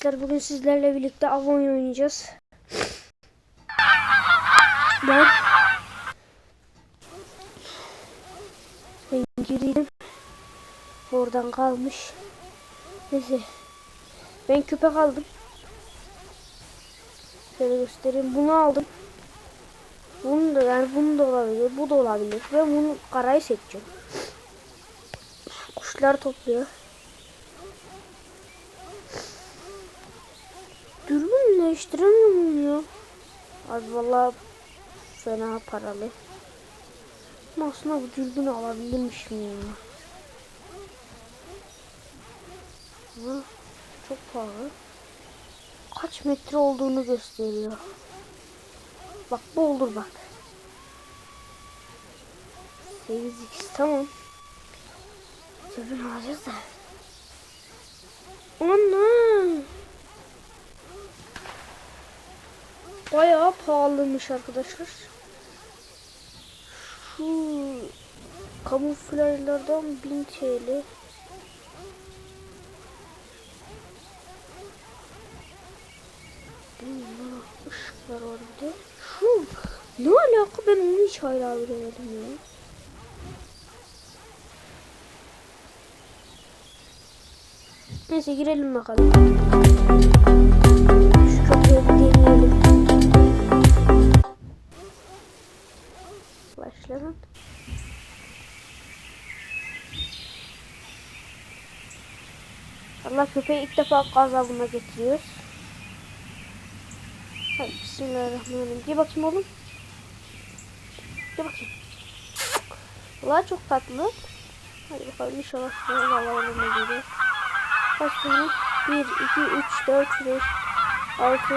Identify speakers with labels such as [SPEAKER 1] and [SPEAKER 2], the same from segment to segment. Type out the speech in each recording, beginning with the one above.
[SPEAKER 1] Arkadaşlar bugün sizlerle birlikte Avonya oynayacağız. Ben ben girdim. Oradan kalmış. Neyse. Ben köpek aldım. Şöyle göstereyim. Bunu aldım. Bunu da yani bunu da olabilir. Bu da olabilir. Ben bunu karayı seçeceğim. Kuşlar topluyor. Dürbün değiştiremiyorum ya. Abi valla fena paralı. Ama aslında bu dürbünü alabilirmişim ya. Ama çok pahalı. Kaç metre olduğunu gösteriyor. Bak bu olur bak. 8x tamam. Dürbün alacağız da. Ana. Bayağı pahalıymış arkadaşlar. Şu kamuflajlardan 1000 TL. Işıklar var bir de. Şu ne alaka ben onu hiç hala bilemedim ya. Neyse girelim bakalım. Şu kapıyı deneyelim. Başlayalım. Allah köpeği ilk defa gazabına getiriyoruz. Hadi bismillahirrahmanirrahim. Gel bakayım oğlum. Gel bakayım. Vallahi çok tatlı. Hadi bakalım inşallah şuna havalarına geliyor. Kaç tane? 1, 2, 3, 4, 5, 6,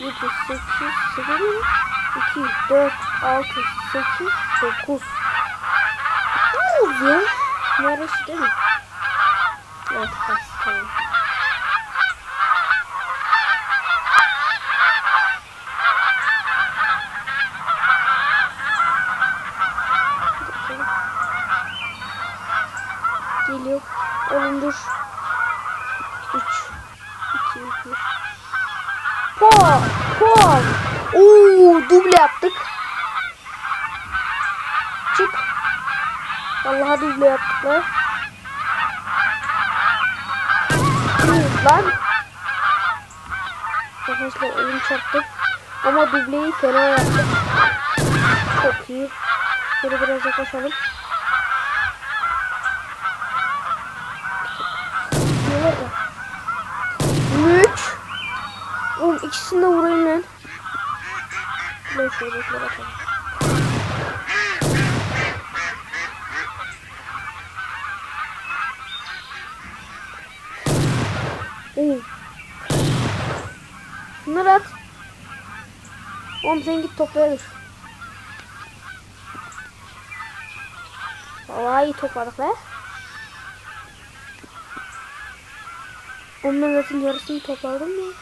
[SPEAKER 1] 7, 8, 8 mi? 2, 4, 6, 8, 9. Ne oldu ya? Neresi değil mi? Evet, kaç tamam. Geliyor. Oğlum dur. 3 2 1 Pom! Pom! Oo, duble yaptık. Vallahi duble yaptık lan. Lan. Arkadaşlar elim çarptı. Ama dubleyi fena yaptık. Çok iyi. Şöyle biraz yaklaşalım. Üç. Oğlum ikisini de vurayım lan. Ben şöyle bakalım. Oo. Bunları at. Oğlum sen git toplaya dur. Vallahi iyi topladık be. Ondan zaten yarısını topladım ya.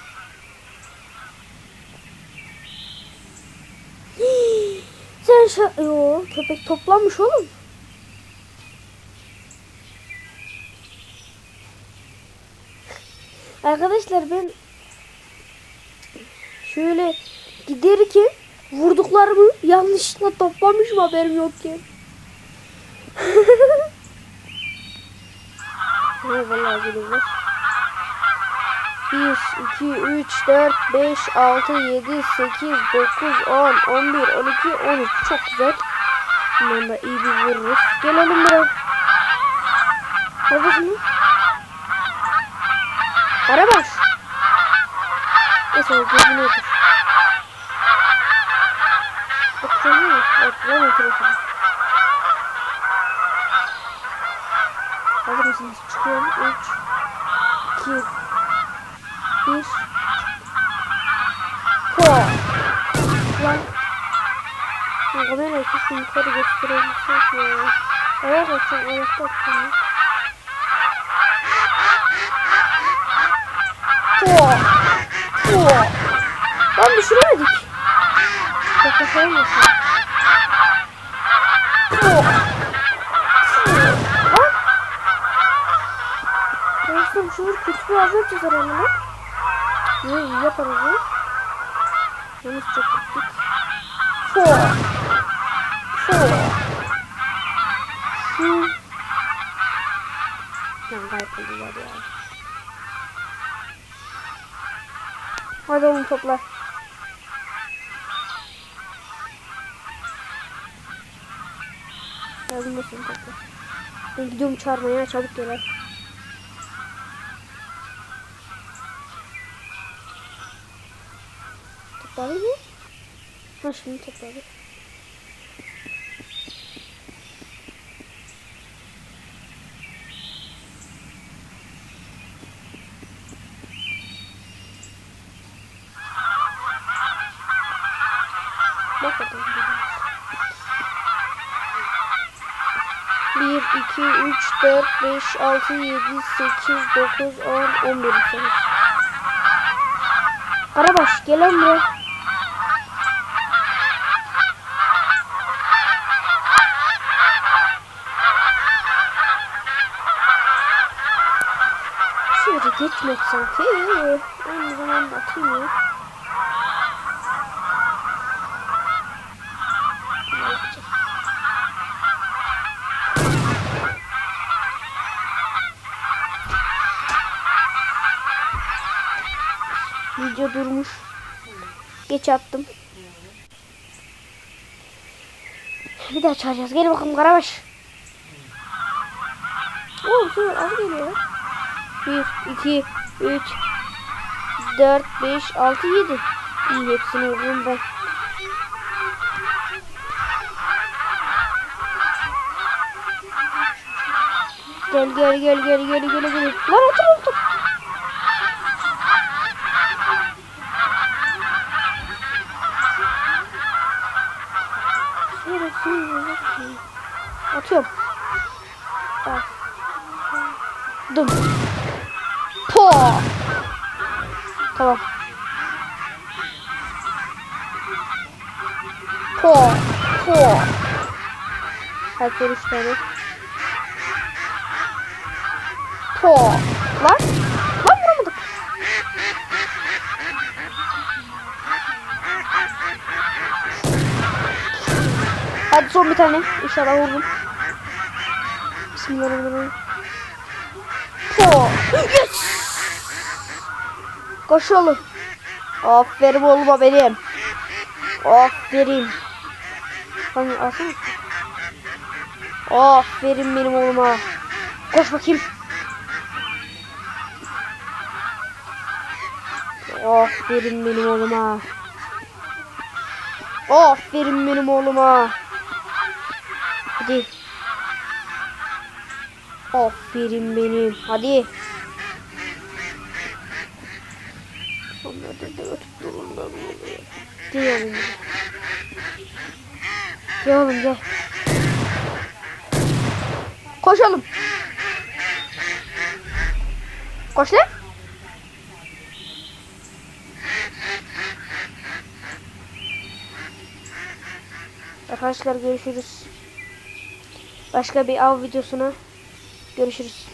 [SPEAKER 1] Sen şu... Yo, köpek toplamış oğlum. Arkadaşlar ben şöyle giderken vurduklarımı yanlışlıkla toplamışım haberim yokken. Ha vallahi geliyorlar. 1, 2, 3, 4, 5, 6, 7, 8, 9, 10, 11, 12, 13. Çok güzel. Bundan da iyi bir vururuz. Gel oğlum buraya. Neredesin? Araba. Neyse gözünü otur. Oturalım mı? Evet ben otur. Hazır mısınız? Çıkıyorum. 3, 2, 1. Ko. Lan. Ya kamerayı kesin yukarı gösterebilsek ya. Ayak atacağım, ayakta atacağım. Ko. Ko. Lan düşüremedik. Yaklaşalım mısın? Bir ağzı yapacağız herhalde. Ne yaparız ya? Yalnız çok gittik. Fo. Fo. Şu. Lan kayboldular ya. Hadi oğlum topla. Yardım da seni topla. Ben gidiyorum çağırmaya çabuk gel. Mı? Ha şimdi topladı. Bak bakalım. 1, 2, 3, 4, 5, 6, 7, 8, 9, 10, 11 sene. Karabaş gel lan buraya. Geçmek sanki. Aynı. Ne yapacağız? Video durmuş. Geç attım. Bir daha çağıracağız. Gel bakalım Karabaş. Oo az geliyor. 1, 2, 3, 4, 5, 6, 7. İyi hepsini vururum ben. Gel gel gel gel gel gel gel. Lan otur otur. Atıyorum. Bak. Dım. Po. Tamam. Po. Po. Hadi üç tane. Po. Lan. Lan vuramadık. Hadi son bir tane. İnşallah vururum. Bismillahirrahmanirrahim. Po. Yes. Koş oğlum. Aferin oğluma benim. Aferin. Hani alsana. Aferin benim oğluma. Koş bakayım. Aferin benim oğluma. Aferin benim oğluma. Hadi. Aferin benim. Hadi. Onlar da dört durumda oluyor. Gel oğlum. Gel oğlum gel. Koşalım. Koş lan. Arkadaşlar görüşürüz. Başka bir av videosuna görüşürüz.